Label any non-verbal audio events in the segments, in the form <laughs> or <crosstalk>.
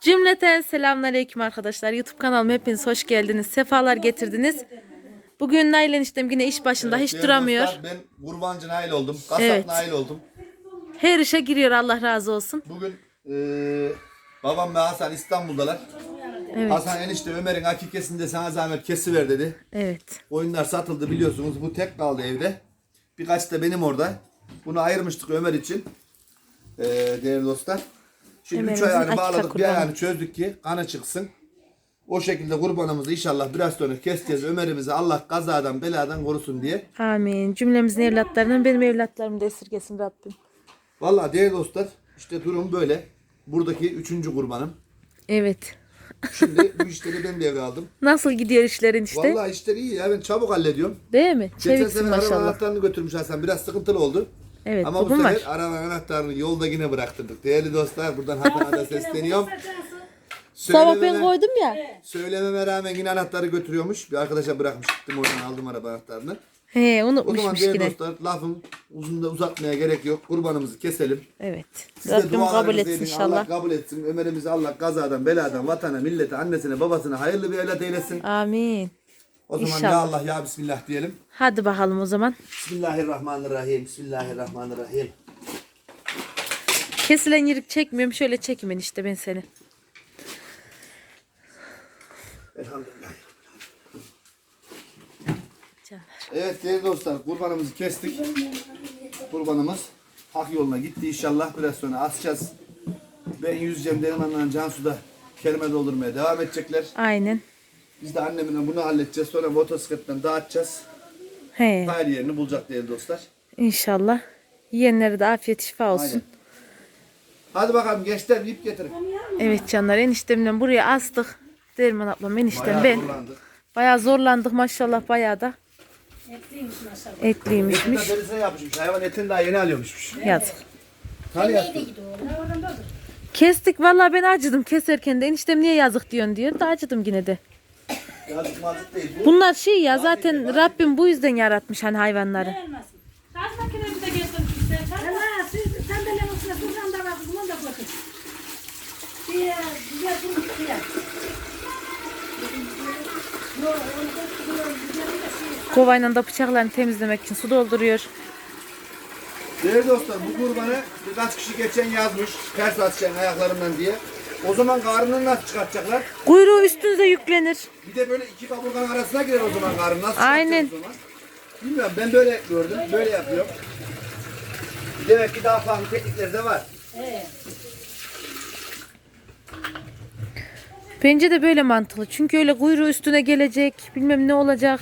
Cümleten selamünaleyküm arkadaşlar. YouTube kanalıma hepiniz hoş geldiniz. Sefalar getirdiniz. Bugün Nail eniştem yine iş başında hiç Değerli duramıyor. dostlar, ben kurbancı Nail oldum. Kasap Evet. Nail oldum. Her işe giriyor Allah razı olsun. Bugün eee, babam ve Hasan İstanbul'dalar. Evet. Hasan enişte Ömer'in hakikesinde sana zahmet kesiver dedi. Evet. Oyunlar satıldı biliyorsunuz. Bu tek kaldı evde. Birkaç da benim orada. Bunu ayırmıştık Ömer için. Eee değerli dostlar. Şimdi üç Ömer'imizin ayağını bağladık. Bir kurbanı. ayağını çözdük ki kanı çıksın. O şekilde kurbanımızı inşallah biraz sonra keseceğiz. Ömer'imizi Allah kazadan beladan korusun diye. Amin. Cümlemizin evlatlarından benim evlatlarımı da esirgesin Rabbim. Vallahi değerli dostlar işte durum böyle. Buradaki üçüncü kurbanım. Evet. Şimdi bu <laughs> işleri ben devraldım. Nasıl gidiyor işlerin işte? Vallahi işler iyi ya ben çabuk hallediyorum. Değil mi? Geçen Çeviksin sene araba maşallah. anahtarını götürmüş Hasan biraz sıkıntılı oldu. Evet Ama bu sefer var. anahtarını yolda yine bıraktırdık. Değerli dostlar buradan Hasan'a da sesleniyorum. Sabah ben Söylememe, koydum ya. söylememe rağmen yine anahtarı götürüyormuş. Bir arkadaşa bırakmış gittim oradan aldım araba anahtarını. He O zaman unutmuşmuş değerli yine. dostlar lafın uzun da uzatmaya gerek yok. Kurbanımızı keselim. Evet. Siz de Rabbim kabul dualarınızı etsin edin. inşallah. Allah kabul etsin. Ömer'imizi Allah kazadan, beladan, vatana, millete, annesine, babasına hayırlı bir evlat eylesin. Amin. O zaman ya. Allah ya Bismillah diyelim. Hadi bakalım o zaman. Bismillahirrahmanirrahim. Bismillahirrahmanirrahim. Kesilen yerik çekmiyorum. Şöyle çekeyim işte ben seni. Elhamdülillah. Evet değerli dostlar kurbanımızı kestik. Kurbanımız hak yoluna gitti inşallah. Biraz sonra asacağız. Ben yüzeceğim Derman'la Cansu da kerime doldurmaya devam edecekler. Aynen. Biz de annemle bunu halledeceğiz. Sonra motosikletten dağıtacağız. He. Hayır yerini bulacak değerli dostlar. İnşallah. Yiyenlere de afiyet şifa olsun. Aynen. Hadi bakalım gençler ip getirin. Evet canlar eniştemle buraya astık. Derman ablam eniştem Bayağı ben. zorlandık. Bayağı zorlandık maşallah bayağı da. Etliymişmiş. Etin de derisine yapışmış. Hayvan etini daha yeni alıyormuşmuş. Yazık. Hani yaptın? Kestik vallahi ben acıdım keserken de eniştem niye yazık diyorsun diyor da acıdım yine de. Yazık mazık değil. Bu Bunlar şey ya zaten Rabbim bu yüzden yaratmış hani hayvanları. Siz sandalyenin üstüne buradan da var kızım onu da götür. Diye, diye bunu diye. Kovayla da bıçaklarını temizlemek için su dolduruyor. Değerli dostlar bu kurbanı birkaç kişi geçen yazmış. Ters atacaksın ayaklarından diye. O zaman karnını nasıl çıkartacaklar? Kuyruğu üstünüze yüklenir. Bir de böyle iki kaburganın arasına girer o zaman karnı. Nasıl Aynen. o zaman? Bilmiyorum ben böyle gördüm. Böyle yapıyorum. Demek ki daha farklı teknikleri de var. Bence de böyle mantıklı. Çünkü öyle kuyruğu üstüne gelecek. Bilmem ne olacak.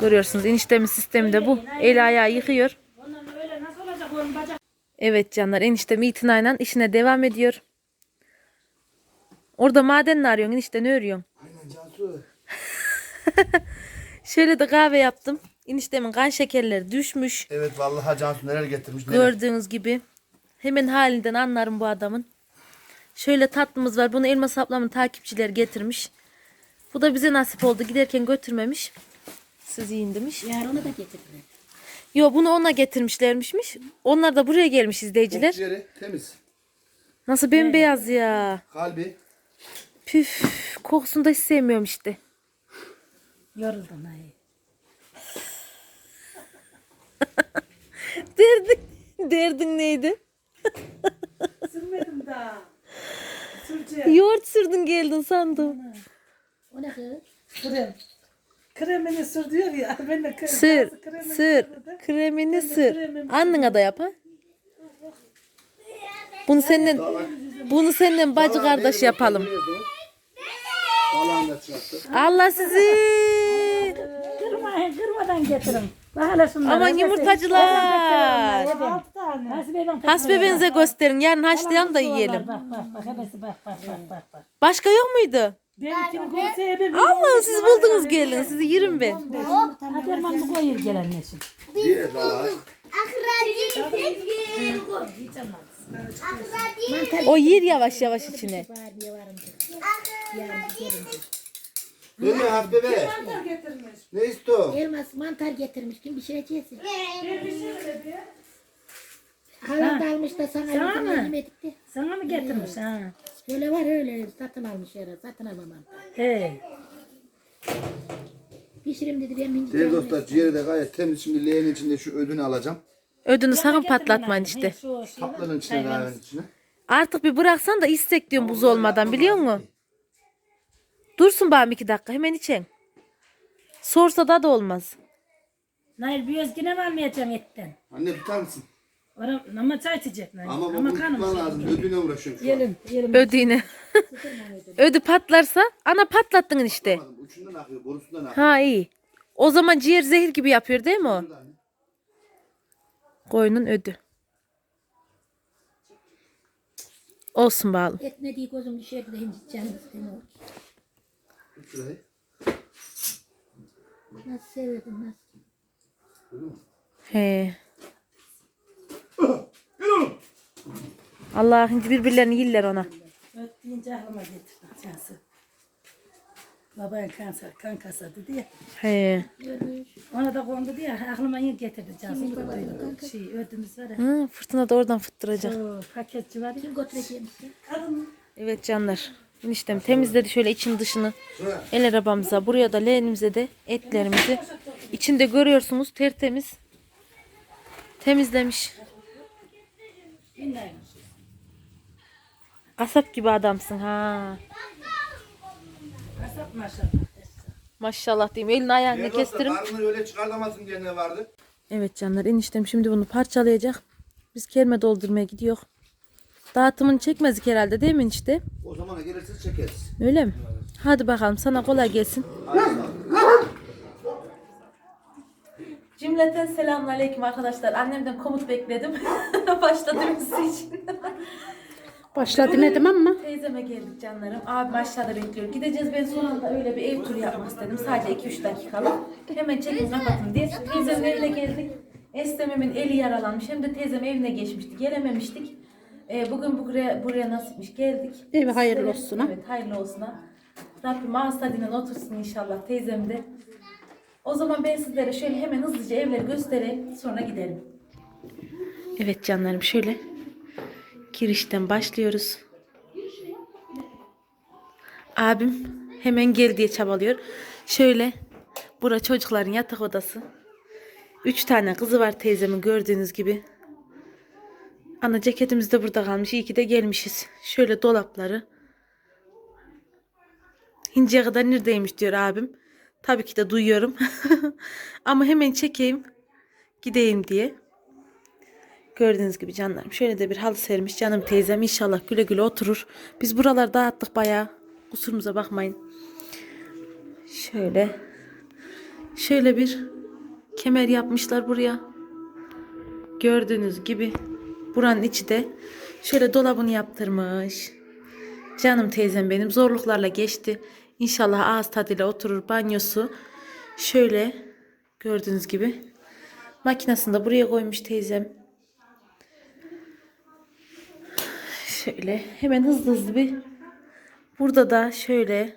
Görüyorsunuz eniştemin sistemi de bu. El ayağı yıkıyor. Ondan öyle nasıl olacak onun bacak? Evet canlar eniştem itinayla işine devam ediyor. Orada maden ne arıyorsun enişte ne örüyorsun? Aynen Cansu. <laughs> Şöyle de kahve yaptım. Eniştemin kan şekerleri düşmüş. Evet vallahi Cansu neler getirmiş. Neler. Gördüğünüz gibi. Hemen halinden anlarım bu adamın. Şöyle tatlımız var. Bunu Elmas ablamın takipçileri getirmiş. Bu da bize nasip oldu. Giderken götürmemiş. Siz yiyin demiş. Yarın onu da getirdim. Yo bunu ona getirmişlermişmiş. Onlar da buraya gelmiş izleyiciler. Temiz. Nasıl bembeyaz ya. Kalbi. Püf kokusunu da hiç sevmiyorum işte. Yoruldum ay. <laughs> Derdin, derdin neydi? Sürmedim daha. Süreceğim. Yoğurt sürdün geldin sandım. O ne kız? Krem. Kremini sür diyor ya. <laughs> Ben de krem. Sır, kremini sır, sürdüm. kremini sır. kremimi Annına da yap ha. Bunu senden, bunu senden bacı kardeş yapalım. Allah sizi. Kırmayın, kırmadan getirin. Şunları. Aman yumurtacılar. Altı tane. Hasbebenize gösterin. Yarın haşlayalım da yiyelim. Bak bak bak. Hepsi bak bak bak bak. bak. Başka yok muydu? Benimkini. Allah siz buldunuz gelin. Sizi yerim ben. Hadi hemen bu koyur gelenler şimdi. Diye vallahi. O yer yavaş yavaş içine. Nereye Habibe be? Ne istiyor? Elmas mantar getirmiş. Kim pişireceksin? Halam da almış da sana Sana bir mı? yemedik de. Sana mı getirmiş ha? Öyle var öyle satın almış yere satın alamam. He. Pişirim dedi ben minci. Değerli dostlar ciğeri de gayet temiz. Şimdi leğenin içinde şu ödünü alacağım. Ödünü sakın patlatmayın işte. Tatlının içine kahvenin içine. Artık bir bıraksan da istek diyorum buz olmadan biliyor musun? Dursun bana iki dakika hemen içen. Sorsa da da olmaz. Nail bir özgüne mi almayacaksın etten? Anne tutar mısın? Ora, ama çay içecek Nail. Ama ama bunu kanım tutman lazım. Ödüne uğraşıyorum şu an. Yelim, yelim. Ödüğüne. <laughs> Ödü patlarsa ana patlattın işte. Ucundan akıyor, borusundan akıyor. Ha iyi. O zaman ciğer zehir gibi yapıyor değil mi o? Koyunun ödü. Olsun bağlı. Etmediği gözüm düşerdi de. Şurayı. Nasıl severdim nasıl. He. Allah şimdi birbirlerini yiller ona. Öt deyince aklıma getirdim cansı. Baban kanser, kan kasa dedi ya. He. Ona da kondu diye aklıma yine getirdi cansı. Şey ödümüz var ya. Hı, fırtına da oradan fıttıracak. O paketçi var ya. Kim götüreceğim size? Kadın Evet canlar. Eniştem temizledi şöyle için dışını. El arabamıza, buraya da leğenimize de etlerimizi. İçinde görüyorsunuz tertemiz. Temizlemiş. Kasap gibi adamsın ha. Maşallah. Maşallah diyeyim. Elini ayağını kestirim. öyle çıkartamazsın diye ne vardı? Evet canlar eniştem şimdi bunu parçalayacak. Biz kerme doldurmaya gidiyor. Dağıtımını çekmezdik herhalde değil mi enişte? O zamana gelirsiniz çekeriz. Öyle mi? Hadi bakalım sana kolay gelsin. Cümleten selamünaleyküm arkadaşlar. Annemden komut bekledim. <laughs> Başladığımız için. Başla demedim ama. Teyzeme geldik canlarım. Abi aşağıda bekliyor. Gideceğiz ben son anda öyle bir ev turu yapmak istedim. Sadece 2-3 dakikalık. Hemen çekin kapatın diye. Teyzemin evine geldik. Estemem'in eli yaralanmış. Hem de teyzem evine geçmişti. Gelememiştik. Ee, bugün buraya, buraya nasipmiş geldik. Evi hayırlı Evet, olsun ha. Evet hayırlı olsun. Rabbim ağız tadıyla otursun inşallah teyzem de. O zaman ben sizlere şöyle hemen hızlıca evleri göstereyim. Sonra gidelim. Evet canlarım şöyle girişten başlıyoruz. Abim hemen gel diye çabalıyor. Şöyle bura çocukların yatak odası. Üç tane kızı var teyzemin gördüğünüz gibi. Ana ceketimiz de burada kalmış. İyi ki de gelmişiz. Şöyle dolapları. Hinceye kadar neredeymiş diyor abim. Tabii ki de duyuyorum. <laughs> Ama hemen çekeyim. Gideyim diye. Gördüğünüz gibi canlarım. Şöyle de bir halı sermiş canım teyzem. İnşallah güle güle oturur. Biz buralar dağıttık bayağı. Kusurumuza bakmayın. Şöyle. Şöyle bir kemer yapmışlar buraya. Gördüğünüz gibi. Buranın içi de şöyle dolabını yaptırmış. Canım teyzem benim zorluklarla geçti. İnşallah ağız tadıyla oturur banyosu. Şöyle gördüğünüz gibi. Makinesini de buraya koymuş teyzem. Şöyle hemen hızlı hızlı bir. Burada da şöyle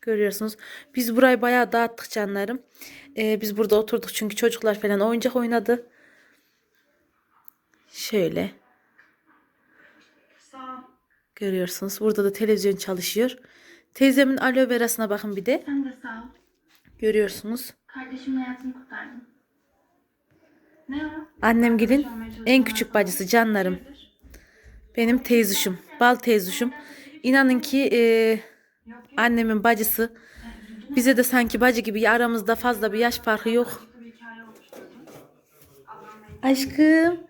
görüyorsunuz. Biz burayı bayağı dağıttık canlarım. Ee, biz burada oturduk çünkü çocuklar falan oyuncak oynadı. Şöyle. Görüyorsunuz. Burada da televizyon çalışıyor. Teyzemin aloe verasına bakın bir de. Sen de sağ ol. Görüyorsunuz. Kardeşimin hayatını kurtardın. Ne o? Annem gelin en küçük bacısı canlarım. Benim teyzuşum. Bal teyzuşum. İnanın ki e, annemin bacısı. Bize de sanki bacı gibi aramızda fazla bir yaş farkı yok. Aşkım.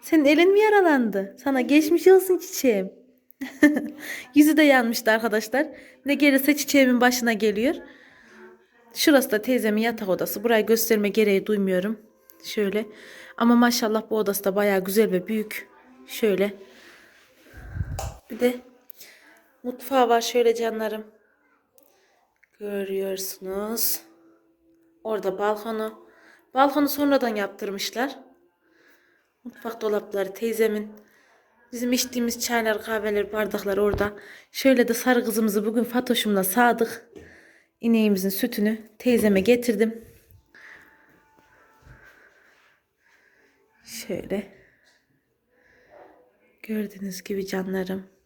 Senin elin mi yaralandı? Sana geçmiş olsun çiçeğim. <laughs> Yüzü de yanmıştı arkadaşlar. Ne gelirse çiçeğimin başına geliyor. Şurası da teyzemin yatak odası. Burayı gösterme gereği duymuyorum. Şöyle. Ama maşallah bu odası da bayağı güzel ve büyük. Şöyle. Bir de mutfağı var şöyle canlarım. Görüyorsunuz. Orada balkonu. Balkonu sonradan yaptırmışlar. Mutfak dolapları teyzemin. Bizim içtiğimiz çaylar, kahveler, bardaklar orada. Şöyle de sarı kızımızı bugün Fatoş'umla sağdık. İneğimizin sütünü teyzeme getirdim. Şöyle. Gördüğünüz gibi canlarım.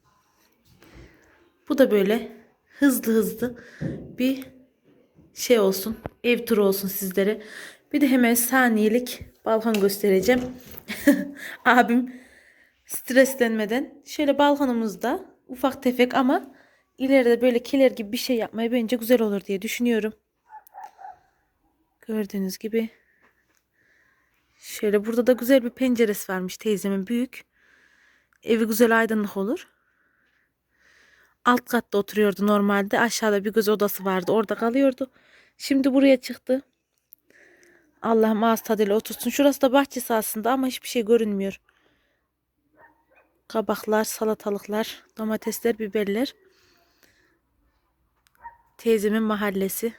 Bu da böyle hızlı hızlı bir şey olsun. Ev turu olsun sizlere. Bir de hemen saniyelik balkon göstereceğim. <laughs> Abim streslenmeden şöyle balkonumuzda ufak tefek ama ileride böyle kiler gibi bir şey yapmaya bence güzel olur diye düşünüyorum. Gördüğünüz gibi şöyle burada da güzel bir penceresi varmış teyzemin büyük. Evi güzel aydınlık olur. Alt katta oturuyordu normalde. Aşağıda bir göz odası vardı. Orada kalıyordu. Şimdi buraya çıktı. Allah'ım ağız tadıyla otursun. Şurası da bahçesi aslında ama hiçbir şey görünmüyor. Kabaklar, salatalıklar, domatesler, biberler. Teyzemin mahallesi.